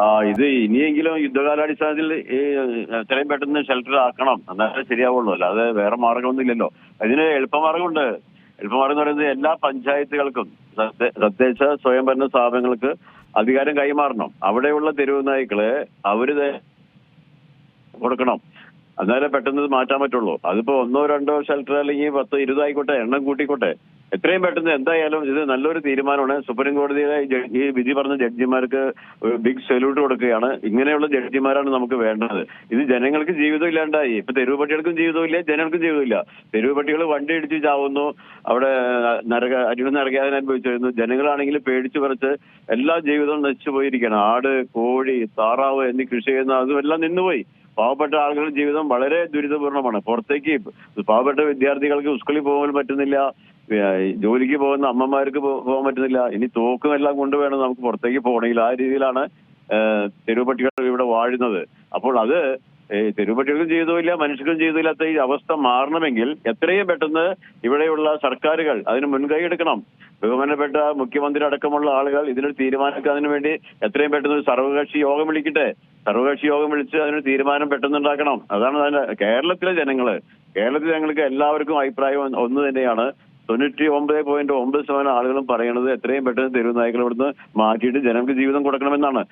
ആ ഇത് ഇനിയെങ്കിലും യുദ്ധകാലാടിസ്ഥാനത്തിൽ ഈ എത്രയും പെട്ടെന്ന് ഷെൽട്ടർ ആക്കണം. എന്നാലേ ശരിയാവുള്ളൂ. അല്ലാതെ വേറെ മാർഗമൊന്നുമില്ലല്ലോ. അതിന് എളുപ്പമാർഗമുണ്ട്. എളുപ്പമാർഗം എന്ന് പറയുന്നത് എല്ലാ പഞ്ചായത്തുകൾക്കും തദ്ദേ- തദ്ദേശ സ്വയംഭരണ സ്ഥാപനങ്ങൾക്ക് അധികാരം കൈമാറണം. അവിടെയുള്ള തെരുവ് നായ്ക്കളെ അവർ കൊടുക്കണം. എന്നാലേ പെട്ടെന്ന് മാറ്റാൻ പറ്റുള്ളൂ. അതിപ്പോ ഒന്നോ രണ്ടോ ഷെൽട്ടർ അല്ലെങ്കിൽ പത്തോ ഇരുപതായിക്കോട്ടെ എണ്ണം കൂട്ടിക്കോട്ടെ എത്രയും പെട്ടെന്ന് എന്തായാലും ഇത് നല്ലൊരു തീരുമാനമാണ്. സുപ്രീം കോടതിയിലെ ഈ വിധി പറഞ്ഞ ജഡ്ജിമാർക്ക് ഒരു ബിഗ് സല്യൂട്ട് കൊടുക്കുകയാണ്. ഇങ്ങനെയുള്ള ജഡ്ജിമാരാണ് നമുക്ക് വേണ്ടത്. ഇത് ജനങ്ങൾക്ക് ജീവിതം ഇല്ലാണ്ടായി. ഇപ്പൊ തെരുവ് പട്ടികൾക്കും ജീവിതമില്ല ജനങ്ങൾക്കും ജീവിതമില്ല തെരുവ് പട്ടികൾ വണ്ടി ഇടിച്ച് ചാവുന്നു. അവിടെ നരക അരിവ് നരകാതെ അനുഭവിച്ചിരുന്നു. ജനങ്ങളാണെങ്കിൽ പേടിച്ചു പറിച്ച് എല്ലാ ജീവിതവും നശിച്ചു പോയിരിക്കണം ആട് കോഴി താറാവ് എന്നീ കൃഷി ചെയ്യുന്ന അതും എല്ലാം നിന്നുപോയി. പാവപ്പെട്ട ആളുകളുടെ ജീവിതം വളരെ ദുരിതപൂർണമാണ്. പുറത്തേക്ക് പാവപ്പെട്ട വിദ്യാർത്ഥികൾക്ക് സ്കൂളിൽ പോകാൻ പറ്റുന്നില്ല ജോലിക്ക് പോകുന്ന അമ്മമാർക്ക് പോകാൻ പറ്റുന്നില്ല. ഇനി തോക്കും എല്ലാം കൊണ്ടുവേണം നമുക്ക് പുറത്തേക്ക് പോകണമെങ്കിൽ. ആ രീതിയിലാണ് തെരുവുപട്ടികൾ തെരുവ് പട്ടികൾ ഇവിടെ വാഴുന്നത്. അപ്പോൾ അത് തെരുവുപട്ടികൾക്കും ചെയ്തുമില്ല മനുഷ്യർക്കും ചെയ്തില്ലാത്ത ഈ അവസ്ഥ മാറണമെങ്കിൽ എത്രയും പെട്ടെന്ന് ഇവിടെയുള്ള സർക്കാരുകൾ അതിന് മുൻകൈ എടുക്കണം. ബഹുമാനപ്പെട്ട മുഖ്യമന്ത്രി അടക്കമുള്ള ആളുകൾ ഇതിനൊരു തീരുമാനമെടുക്കുന്നതിന് വേണ്ടി എത്രയും പെട്ടെന്ന് ഒരു സർവകക്ഷി യോഗം വിളിക്കട്ടെ. സർവകക്ഷി യോഗം വിളിച്ച് അതിനൊരു തീരുമാനം പെട്ടെന്ന് ഉണ്ടാക്കണം അതാണ് കേരളത്തിലെ ജനങ്ങൾ. കേരളത്തിലെ ജനങ്ങൾക്ക് എല്ലാവർക്കും അഭിപ്രായം ഒന്ന് തന്നെയാണ്. തൊണ്ണൂറ്റി ഒമ്പത് പോയിന്റ് ഒമ്പത് ശതമാനം ആളുകളും പറയുന്നത് എത്രയും പെട്ടെന്ന് തെരുവ് നായ്ക്കൾ ഇവിടുന്ന് മാറ്റിയിട്ട് ജനങ്ങൾക്ക് ജീവിതം കൊടുക്കണമെന്നാണ്.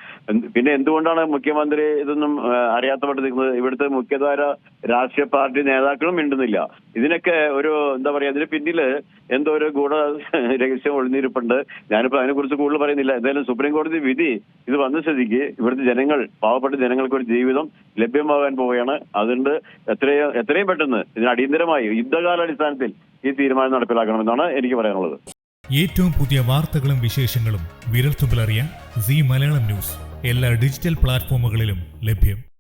പിന്നെ എന്തുകൊണ്ടാണ് മുഖ്യമന്ത്രി ഇതൊന്നും അറിയാത്ത അറിയാത്തപ്പെട്ട് നിൽക്കുന്നത്? ഇവിടുത്തെ മുഖ്യധാര രാഷ്ട്രീയ പാർട്ടി നേതാക്കളും മിണ്ടുന്നില്ല. ഇതിനൊക്കെ ഒരു എന്താ പറയാ ഇതിന് പിന്നിൽ എന്തോ ഒരു ഗൂഢ രഹസ്യം ഒളിഞ്ഞിരിപ്പുണ്ട്. ഞാനിപ്പോ അതിനെക്കുറിച്ച് കൂടുതൽ പറയുന്നില്ല. എന്തായാലും സുപ്രീം കോടതി വിധി ഇത് വന്ന സ്ഥിതിക്ക് ഇവിടുത്തെ ജനങ്ങൾ പാവപ്പെട്ട ജനങ്ങൾക്ക് ഒരു ജീവിതം ലഭ്യമാകാൻ പോവുകയാണ്. അതുകൊണ്ട് എത്രയും എത്രയും പെട്ടെന്ന് ഇതിന് അടിയന്തരമായി യുദ്ധകാലാടിസ്ഥാനത്തിൽ ഈ തീരുമാനം നടപ്പിലാക്കണമെന്നാണ് എനിക്ക് പറയാനുള്ളത്. ഏറ്റവും പുതിയ വാർത്തകളും വിശേഷങ്ങളും വിരൽത്തുമ്പിൽ അറിയാൻ സി മലയാളം ന്യൂസ്. എല്ലാ ഡിജിറ്റൽ പ്ലാറ്റ്ഫോമുകളിലും ലഭ്യം.